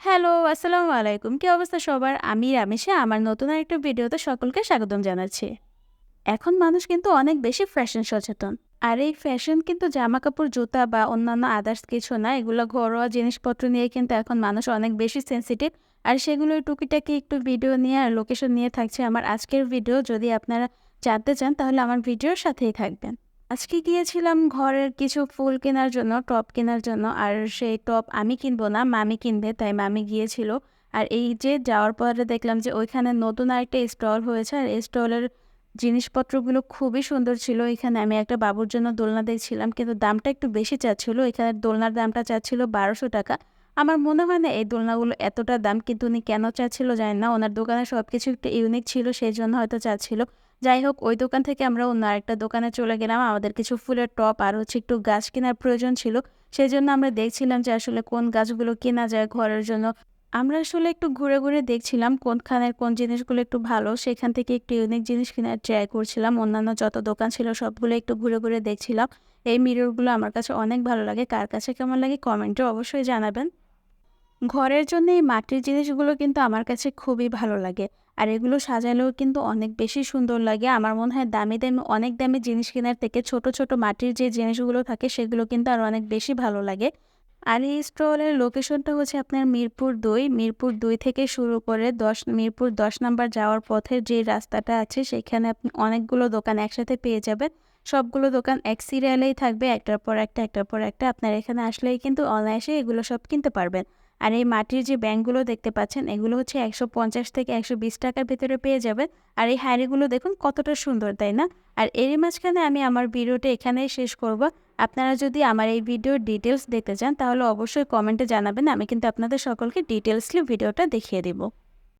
Hello, আসসালামু আলাইকুম। কি অবস্থা সবার? আমি রামেশা আমার নতুন আরেকটা ভিডিওতে সকলকে স্বাগতম জানাচ্ছি। এখন মানুষ কিন্তু অনেক বেশি ফ্যাশন সচেতন। আর এই ফ্যাশন কিন্তু জামাকাপড়, জুতা বা অন্যান্য আদার্স কিছু না। এগুলো ঘরোয়া জিনিসপত্র নিয়ে কিন্তু এখন মানুষ অনেক বেশি সেন্সিটিভ আর সেগুলোর টুকিটাকি একটু ভিডিও নিয়ে আর লোকেশন নিয়ে থাকছে আমার আজকের ভিডিও। যদি আপনারা জানতে চান তাহলে আমার ভিডিওর সাথেই থাকবেন। আজকে গিয়েছিলাম ঘরের কিছু ফুল কেনার জন্য, টপ কেনার জন্য। আর সেই টপ আমি কিনবো না, মামি কিনবে। তাই মামি গিয়েছিল। আর এই যে যাওয়ার পরে দেখলাম যে ওইখানে নতুন আরেকটা স্টল হয়েছে। আর স্টলের জিনিসপত্রগুলো খুবই সুন্দর ছিল। এখানে আমি একটা বাবুর জন্য দোলনা দেখছিলাম। কিন্তু দামটা একটু বেশি চাচ্ছিল। এখানে দোলনার দামটা চাচ্ছিল ৳১২০০ আমার মনে হয় না এই দোলনাগুলো এতটা দাম। কিন্তু উনি কেন চাচ্ছিল জানি না। ওনার দোকানে সব কিছু একটু ইউনিক ছিল সেই জন্য হয়তো চাচ্ছিল। যাই হোক ওই দোকান থেকে আমরা অন্য আরেকটা দোকানে চলে গেলাম। আমাদের কিছু ফুলের টপ আর হচ্ছে একটু গাছ কেনার প্রয়োজন ছিল। সেই জন্য আমরা দেখছিলাম যে আসলে কোন গাছগুলো কেনা যায় ঘরের জন্য। আমরা আসলে একটু ঘুরে, ঘুরে দেখছিলাম কোনখানের কোন জিনিসগুলো একটু ভালো। সেখান থেকে একটু ইউনিক জিনিস কেনার ট্রাই করছিলাম। অন্যান্য যত দোকান ছিল সবগুলো একটু ঘুরে, ঘুরে দেখছিলাম। এই মিররগুলো আমার কাছে অনেক ভালো লাগে। কার কাছে কেমন লাগে কমেন্টে অবশ্যই জানাবেন। ঘরের জন্য এই মাটির জিনিসগুলো কিন্তু আমার কাছে খুবই ভালো লাগে। আর এগুলো সাজালেও কিন্তু অনেক বেশি সুন্দর লাগে। আমার মনে হয় দামি, দামি অনেক দামি জিনিস কেনার থেকে ছোট, ছোট মাটির যে জিনিসগুলো থাকে সেগুলো কিন্তু আর অনেক বেশি ভালো লাগে। আর এই স্টলের লোকেশনটা হচ্ছে আপনার মিরপুর দুই মিরপুর দুই থেকে শুরু করে ১০ মিরপুর ১০ নাম্বার যাওয়ার পথের যে রাস্তাটা আছে সেখানে আপনি অনেকগুলো দোকান একসাথে পেয়ে যাবেন। সবগুলো দোকান এক সিরিয়ালেই থাকবে একটার পর একটা, একটার পর একটা। আপনারা এখানে আসলেই কিন্তু অনায়াসে এগুলো সব কিনতে পারবেন। আর এই মাটির যে ব্যাঙগুলো দেখতে পাচ্ছেন এগুলো হচ্ছে ৳১৫০ থেকে ৳১২০ টাকার ভেতরে পেয়ে যাবেন। আর এই হাঁড়িগুলো দেখুন কতটা সুন্দর, তাই না? আর এরই মাঝখানে আমি আমার ভিডিওটা এখানেই শেষ করব। আপনারা যদি আমার এই ভিডিওর ডিটেলস দেখতে চান তাহলে অবশ্যই কমেন্টে জানাবেন। আমি কিন্তু আপনাদের সকলকে ডিটেলসলি ভিডিওটা দেখিয়ে দিব।